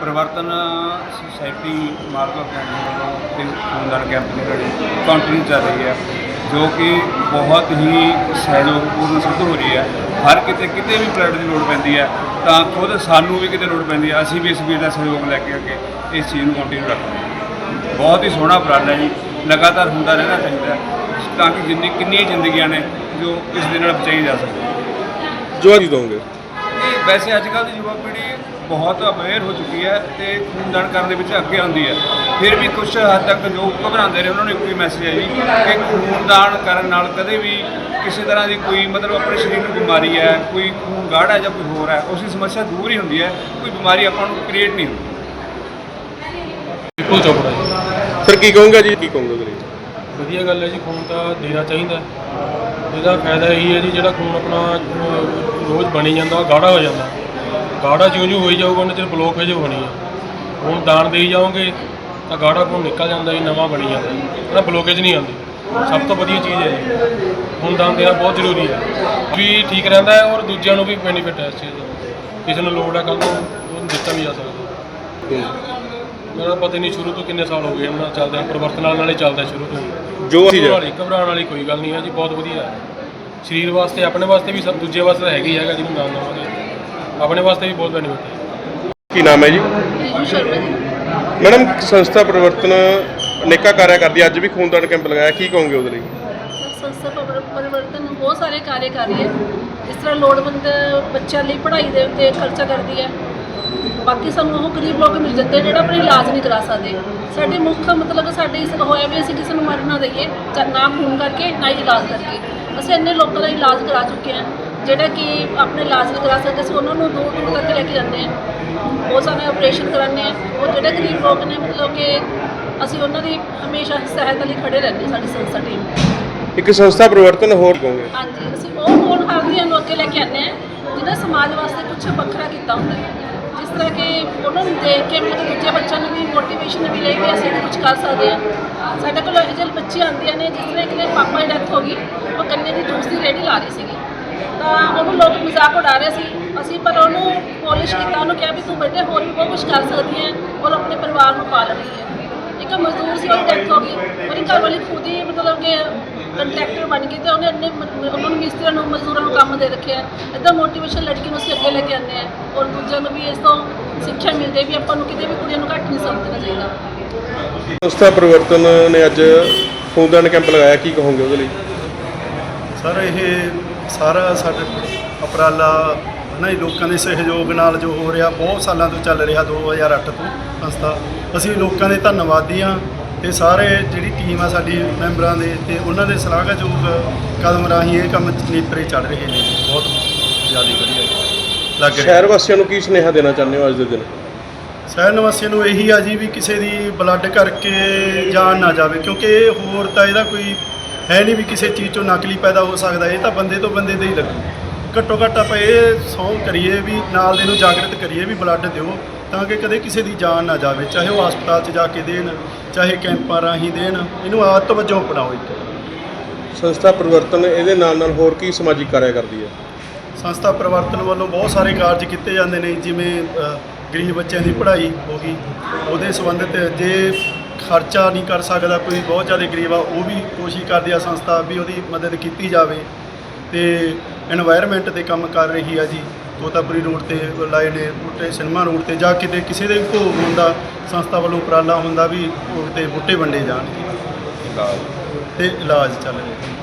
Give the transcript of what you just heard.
ਪ੍ਰਵਰਤਨ society ਮਾਰਕੋ camp ਵੱਲੋਂ ਤੇ ਖੂਨਦਾਨ ਕੈਂਪ ਦੀ ਜਿਹੜੀ ਕਾਉਂਟਰਿੰਗ ਚੱਲ ਰਹੀ ਹੈ ਜੋ ਕਿ ਬਹੁਤ ਹੀ ਸਹਿਯੋਗਪੂਰਨ ਸਿੱਧ ਹੋ ਰਹੀ ਹੈ। ਹਰ ਕਿਤੇ ਕਿਤੇ ਵੀ ਬਲੱਡ ਦੀ ਲੋੜ ਪੈਂਦੀ ਹੈ ਤਾਂ ਖੁਦ ਸਾਨੂੰ ਵੀ ਕਿਤੇ ਲੋੜ ਪੈਂਦੀ ਹੈ। ਅਸੀਂ ਵੀ ਇਸ ਵੀਰ ਦਾ ਸਹਿਯੋਗ ਲੈ ਕੇ ਅੱਗੇ ਇਸ ਚੀਜ਼ ਨੂੰ ਕੰਟੀਨਿਊ ਰੱਖਦੇ ਹਾਂ। ਬਹੁਤ ਹੀ ਸੋਹਣਾ ਉਪਰਾਲਾ ਹੈ ਜੀ ਲਗਾਤਾਰ ਹੁੰਦਾ ਰਹਿਣਾ ਚਾਹੀਦਾ ਤਾਂ ਕਿ ਜਿੰਨੀ ਕਿੰਨੀਆਂ ਜ਼ਿੰਦਗੀਆਂ ਨੇ ਜੋ ਇਸ ਦੇ ਨਾਲ ਬਚਾਈ ਜਾ ਸਕਣ। ਜੋ ਜੀ ਦੋਗੇ? ਨਹੀਂ ਵੈਸੇ ਅੱਜ ਕੱਲ੍ਹ ਦੀ ਯੁਵਾ ਪੀੜ੍ਹੀ ਬਹੁਤ ਅਵੇਅਰ ਹੋ ਚੁੱਕੀ ਹੈ ਤੇ ਖੂਨਦਾਨ ਕਰਨ ਦੇ ਵਿੱਚ ਅੱਗੇ ਆਉਂਦੀ ਹੈ। ਫਿਰ ਵੀ ਕੁਝ ਹੱਦ ਤੱਕ ਜੋ ਘਬਰਾਉਂਦੇ ਰਹੇ ਉਹਨਾਂ ਨੂੰ ਇੱਕੋ ਹੀ ਮੈਸੇਜ ਹੈ ਜੀ ਕਿ ਖੂਨਦਾਨ ਕਰਨ ਨਾਲ ਕਦੇ ਵੀ ਕਿਸੇ ਤਰ੍ਹਾਂ ਦੀ ਕੋਈ ਮਤਲਬ ਆਪਣੇ ਸਰੀਰ ਨੂੰ ਬਿਮਾਰੀ ਹੈ ਕੋਈ ਖੂਨ ਗਾੜਾ ਹੈ ਜਾਂ ਕੋਈ ਹੋਰ ਹੈ ਉਸ ਦੀ ਸਮੱਸਿਆ ਦੂਰ ਹੀ ਹੁੰਦੀ ਹੈ ਕੋਈ ਬਿਮਾਰੀ ਆਪਾਂ ਨੂੰ ਕ੍ਰੀਏਟ ਨਹੀਂ ਹੁੰਦੀ। ਬਿਲਕੁਲ ਚੋਪੜਾ ਜੀ। ਸਰ ਕੀ ਕਹੋਗੇ ਜੀ? ਕੀ ਕਹੋਗੇ ਲਈ ਵਧੀਆ ਗੱਲ ਹੈ ਜੀ ਖੂਨ ਤਾਂ ਦੇਣਾ ਚਾਹੀਦਾ। ਇਹਦਾ ਫਾਇਦਾ ਇਹੀ ਹੈ ਜੀ ਜਿਹੜਾ ਖੂਨ ਆਪਣਾ ਰੋਜ਼ ਬਣੀ ਜਾਂਦਾ ਗਾੜਾ ਹੋ ਜਾਂਦਾ। ਗਾੜਾ ਜਿਉਂ ਜਿਉਂ ਹੋਈ ਜਾਊਗਾ ਉਹਨਾਂ ਚਿਰ ਬਲੋਕੇਜ ਹੋਣੀ ਹੈ ਹੁਣ ਦਾਨ ਦੇਈ ਜਾਓਗੇ ਤਾਂ ਗਾੜਾ ਖੂਨ ਨਿਕਲ ਜਾਂਦਾ ਜੀ ਨਵਾਂ ਬਣੀ ਜਾਂਦਾ ਜੀ। ਉਹਦਾ ਬਲੋਕੇਜ ਨਹੀਂ ਆਉਂਦੀ। ਸਭ ਤੋਂ ਵਧੀਆ ਚੀਜ਼ ਹੈ ਜੀ। ਖੂਨ ਦਾਨ ਦੇਣਾ ਬਹੁਤ ਜ਼ਰੂਰੀ ਹੈ। ਵੀ ਠੀਕ ਰਹਿੰਦਾ ਹੈ ਔਰ ਦੂਜਿਆਂ ਨੂੰ ਵੀ ਬੈਨੀਫਿਟ ਹੈ ਇਸ ਚੀਜ਼ ਦਾ। ਕਿਸੇ ਨੂੰ ਲੋੜ ਹੈ ਕੱਲ੍ਹ ਨੂੰ ਉਹਨੂੰ ਦਿੱਤਾ ਵੀ ਜਾ ਸਕਦਾ। ਮੇਰਾ ਪਤਾ ਨਹੀਂ ਸ਼ੁਰੂ ਤੋਂ ਕਿੰਨੇ ਸਾਲ ਹੋ ਗਏ ਇਹਨਾਂ ਨਾਲ ਚੱਲਦਾ ਪਰਿਵਰਤਨ ਨਾਲ ਨਾਲੇ ਚੱਲਦਾ ਸ਼ੁਰੂ ਤੋਂ। ਜੋ ਚੀਜ਼ ਘਬਰਾਉਣ ਵਾਲੀ ਕੋਈ ਗੱਲ ਨਹੀਂ ਹੈ ਜੀ ਬਹੁਤ ਵਧੀਆ ਹੈ। ਸਰੀਰ ਵਾਸਤੇ ਆਪਣੇ ਵਾਸਤੇ ਵੀ ਸਭ ਦੂਜੇ ਵਾਸਤੇ ਹੈਗਾ ਹੈਗਾ ਜਿਹਨੂੰ ਦਾਨ ਦੇਵਾਂਗੇ। ਆਪਣੇ ਵਾਸਤੇ ਵੀ ਬਹੁਤ ਬੈਨੀਫਿਟ ਹੈ। ਕੀ ਨਾਮ ਹੈ ਜੀ? ਰੀਜੂ ਸ਼ਰਮਾ ਜੀ। ਮੈਡਮ ਸੰਸਥਾ ਪ੍ਰਵਰਤਨ ਅਨੇਕਾਂ ਕਾਰਿਆ ਕਰਦੀ ਹੈ। ਅੱਜ ਵੀ ਖੂਨਦਾਨ ਕੈਂਪ ਲਗਾਇਆ। ਕੀ ਕਹੋਗੇ ਉਹਦੇ ਲਈ? ਸਰ ਸੰਸਥਾ ਪਰਿਵਰ- ਪਰਿਵਰਤਨ ਬਹੁਤ ਸਾਰੇ ਕਾਰਜ ਕਰ ਰਹੀ ਹੈ। ਇਸ ਤਰ੍ਹਾਂ ਲੋੜਵੰਦ ਬੱਚਿਆਂ ਲਈ ਪੜ੍ਹਾਈ ਦੇ ਉੱਤੇ ਖਰਚਾ ਕਰਦੀ ਹੈ। ਬਾਕੀ ਸਾਨੂੰ ਉਹ ਗਰੀਬ ਲੋਕ ਮਿਲ ਜਾਂਦੇ ਜਿਹੜੇ ਆਪਣੇ ਇਲਾਜ ਨਹੀਂ ਕਰਾ ਸਕਦੇ। ਸਾਡੇ ਮੁੱਖ ਮਤਲਬ ਸਾਡੇ ਇਸ ਹੋਇਆ ਵੀ ਅਸੀਂ ਕਿਸੇ ਨੂੰ ਮਰ ਨਾ ਦਈਏ। ਜਾਂ ਨਾ ਖੂਨ ਕਰਕੇ ਨਾ ਹੀ ਇਲਾਜ ਕਰਕੇ। ਅਸੀਂ ਇੰਨੇ ਲੋਕਾਂ ਦਾ ਇਲਾਜ ਕਰਾ ਚੁੱਕੇ ਹਾਂ। ਜਿਹੜੇ ਕਿ ਆਪਣੇ ਇਲਾਜ ਨਹੀਂ ਕਰਾ ਸਕਦੇ ਸੀ ਉਹਨਾਂ ਨੂੰ ਦੂਰ ਦੂਰ ਤੱਕ ਲੈ ਕੇ ਜਾਂਦੇ ਹਾਂ ਬਹੁਤ ਸਾਰੇ ਆਪਰੇਸ਼ਨ ਕਰਾਉਂਦੇ ਆ। ਉਹ ਜਿਹੜੇ ਗਰੀਬ ਲੋਕ ਨੇ ਮਤਲਬ ਕਿ ਅਸੀਂ ਉਹਨਾਂ ਦੀ ਹਮੇਸ਼ਾ ਸਹਾਇਤਾ ਲਈ ਖੜੇ ਰਹਿੰਦੇ ਹਾਂ, ਸਾਡੀ ਸੰਸਥਾ ਟੀਮ ਇੱਕ ਸੰਸਥਾ ਪ੍ਰਵਰਤਨ ਹੋਰ ਕਹੋਗੇ? ਹਾਂਜੀ ਅਸੀਂ ਉਹ ਹੋਣ ਹਾਰਦੀਆਂ ਨੂੰ ਅੱਗੇ ਲੈ ਕੇ ਆਉਂਦੇ ਹਾਂ ਜਿਹਨਾਂ ਸਮਾਜ ਵਾਸਤੇ ਕੁਝ ਵੱਖਰਾ ਕੀਤਾ ਹੁੰਦਾ ਹੈ। ਜਿਸ ਤਰ੍ਹਾਂ ਕਿ ਉਹਨਾਂ ਨੂੰ ਦੇਖ ਕੇ ਮਤਲਬ ਦੂਜੇ ਬੱਚਿਆਂ ਨੂੰ ਵੀ ਮੋਟੀਵੇਸ਼ਨ ਮਿਲੇ ਵੀ ਅਸੀਂ ਵੀ ਕੁਝ ਕਰ ਸਕਦੇ ਹਾਂ। ਸਾਡੇ ਕੋਲ ਇਹੋ ਜਿਹੇ ਬੱਚੇ ਆਉਂਦੀਆਂ ਨੇ ਜਿਸ ਤਰ੍ਹਾਂ ਇੱਕ ਦੇ ਪਾਪਾ ਦੀ ਡੈਥ ਹੋ ਗਈ ਉਹ ਗੰਨੇ ਦੀ ਜੂਸ ਦੀ ਰੇਹੜੀ ਲਾ ਰਹੀ ਸੀਗੀ। ਤਾਂ ਉਹਨੂੰ ਲੋਕ ਮਜ਼ਾਕ ਉਡਾ ਰਹੇ ਸੀ। ਅਸੀਂ ਪਰ ਉਹਨੂੰ ਪੋਲਿਸ਼ ਕੀਤਾ ਉਹਨੂੰ ਕਿਹਾ ਵੀ ਤੂੰ ਬੇਟੇ ਹੋਰ ਵੀ ਬਹੁਤ ਕੁਝ ਕਰ ਸਕਦੀ ਹੈ ਔਰ ਆਪਣੇ ਪਰਿਵਾਰ ਨੂੰ ਪਾਲ ਰਹੀ ਹੈ। ਇੱਕ ਮਜ਼ਦੂਰ ਸੀ ਉਹਦੀ ਡੈਥ ਹੋ ਗਈ। ਉਹਦੀ ਘਰ ਵਾਲੀ ਖੁਦ ਹੀ ਮਤਲਬ ਕਿ ਕੰਟਰੈਕਟਰ ਬਣ ਗਈ ਤੇ ਉਹਨੇ ਇੰਨੇ ਉਹਨਾਂ ਨੂੰ ਮਿਸਤਰੀਆਂ ਨੂੰ ਮਜ਼ਦੂਰਾਂ ਨੂੰ ਕੰਮ ਦੇ ਰੱਖਿਆ ਇਦਾਂ ਮੋਟੀਵੇਸ਼ਨ ਲੜਕੀ ਨੂੰ ਅਸੀਂ ਅੱਗੇ ਲੈ ਕੇ ਆਉਂਦੇ ਹਾਂ ਔਰ ਦੂਜਿਆਂ ਨੂੰ ਵੀ ਇਸ ਤੋਂ ਸਿੱਖਿਆ ਮਿਲਦੀ ਹੈ ਵੀ ਆਪਾਂ ਨੂੰ ਕਿਤੇ ਵੀ ਕੁੜੀਆਂ ਨੂੰ ਘੱਟ ਨਹੀਂ ਸਮਝਣਾ ਚਾਹੀਦਾ। ਸੰਸਥਾ ਪ੍ਰਵਰਤਨ ਨੇ ਅੱਜ ਖੂਨਦਾਨ ਕੈਂਪ ਲਗਾਇਆ ਕੀ ਕਹੋਗੇ ਉਹਦੇ ਲਈ? ਸਰ ਇਹ ਸਾਰਾ ਸਾਡਾ ਉਪਰਾਲਾ ਨਾ ਲੋਕਾਂ ਦੇ ਸਹਿਯੋਗ ਨਾਲ ਜੋ ਹੋ ਰਿਹਾ ਬਹੁਤ ਸਾਲਾਂ ਤੋਂ ਚੱਲ ਰਿਹਾ 2008 ਤੋਂ ਸੰਸਥਾ। ਅਸੀਂ ਲੋਕਾਂ ਦੇ ਧੰਨਵਾਦੀ ਹਾਂ ਤੇ ਸਾਰੇ ਜਿਹੜੀ ਟੀਮ ਆ ਸਾਡੀ ਮੈਂਬਰਾਂ ਦੇ ਤੇ ਉਹਨਾਂ ਦੇ ਸਲਾਹਯੋਗ ਕਦਮ ਰਾਹੀਂ ਇਹ ਕੰਮ ਨੇਪਰੇ ਚੜ ਰਹੇ ਨੇ। ਬਹੁਤ ਜ਼ਿਆਦਾ ਵਧੀਆ ਲੱਗ ਰਿਹਾ। ਸ਼ਹਿਰ ਵਾਸੀਆਂ ਨੂੰ ਕੀ ਸੁਨੇਹਾ ਦੇਣਾ ਚਾਹੁੰਦੇ ਹੋ ਅੱਜ ਦੇ ਦਿਨ? ਸ਼ਹਿਰ ਨਿਵਾਸੀਆਂ ਨੂੰ ਇਹੀ ਆ ਜੀ ਵੀ ਕਿਸੇ ਦੀ ਬਲੱਡ ਕਰਕੇ ਜਾਨ ਨਾ ਜਾਵੇ ਕਿਉਂਕਿ ਇਹ ਹੋਰ ਤਾਂ ਇਹਦਾ ਕੋਈ ਹੈ ਨਹੀਂ ਵੀ ਕਿਸੇ ਚੀਜ਼ ਚੋਂ ਨਕਲੀ ਪੈਦਾ ਹੋ ਸਕਦਾ ਇਹ ਤਾਂ ਬੰਦੇ ਤੋਂ ਬੰਦੇ ਦੇ ਹੀ ਲੱਗੂ। ਘੱਟੋ ਘੱਟ ਆਪਾਂ ਇਹ ਸਹੁੰ ਕਰੀਏ ਵੀ ਨਾਲ ਦੇ ਨੂੰ ਜਾਗਰਤ ਕਰੀਏ ਵੀ ਬਲੱਡ ਦਿਓ ਤਾਂ ਕਿ ਕਦੇ ਕਿਸੇ ਦੀ ਜਾਨ ਨਾ ਜਾਵੇ ਚਾਹੇ ਉਹ ਹਸਪਤਾਲ 'ਚ ਜਾ ਕੇ ਦੇਣ ਚਾਹੇ ਕੈਂਪਾਂ ਰਾਹੀਂ ਦੇਣ ਇਹਨੂੰ ਆਦਤ ਵਜੋਂ ਅਪਣਾਓ ਇੱਕ ਸੰਸਥਾ ਪ੍ਰਵਰਤਨ ਇਹਦੇ ਨਾਲ ਨਾਲ ਹੋਰ ਕੀ ਸਮਾਜਿਕ ਕਾਰਿਆ ਕਰਦੀ ਹੈ? ਸੰਸਥਾ ਪ੍ਰਵਰਤਨ ਵੱਲੋਂ ਬਹੁਤ ਸਾਰੇ ਕਾਰਜ ਕੀਤੇ ਜਾਂਦੇ ਨੇ ਜਿਵੇਂ ਗਰੀਬ ਬੱਚਿਆਂ ਦੀ ਪੜ੍ਹਾਈ ਹੋ ਗਈ ਉਹਦੇ ਸੰਬੰਧਿਤ ਜੇ ਖਰਚਾ ਨਹੀਂ ਕਰ ਸਕਦਾ ਕੋਈ ਬਹੁਤ ਜ਼ਿਆਦਾ ਗਰੀਬ ਆ ਉਹ ਵੀ ਕੋਸ਼ਿਸ਼ ਕਰਦੇ ਆ ਸੰਸਥਾ ਵੀ ਉਹਦੀ ਮਦਦ ਕੀਤੀ ਜਾਵੇ ਤੇ এনवायरमेंट ਤੇ ਕੰਮ ਕਰ ਰਹੀ ਆ ਜੀ ਤੋਤਾਪੁਰੀ ਰੋਡ ਤੇ ਲਾਏ ਨੇ ਬੂਟੇ ਸਿਨੇਮਾ ਰੋਡ ਤੇ ਜਾ ਕਿਤੇ ਕਿਸੇ ਦੇ ਵੀ ਹੁੰਦਾ ਸੰਸਥਾ ਵੱਲੋਂ ਉਪਰਾਲਾ ਹੁੰਦਾ ਵੀ ਉਹ ਤੇ ਬੂਟੇ ਵੰਡੇ ਜਾਣ ਤੇ ਇਲਾਜ ਚੱਲ ਰਿਹਾ।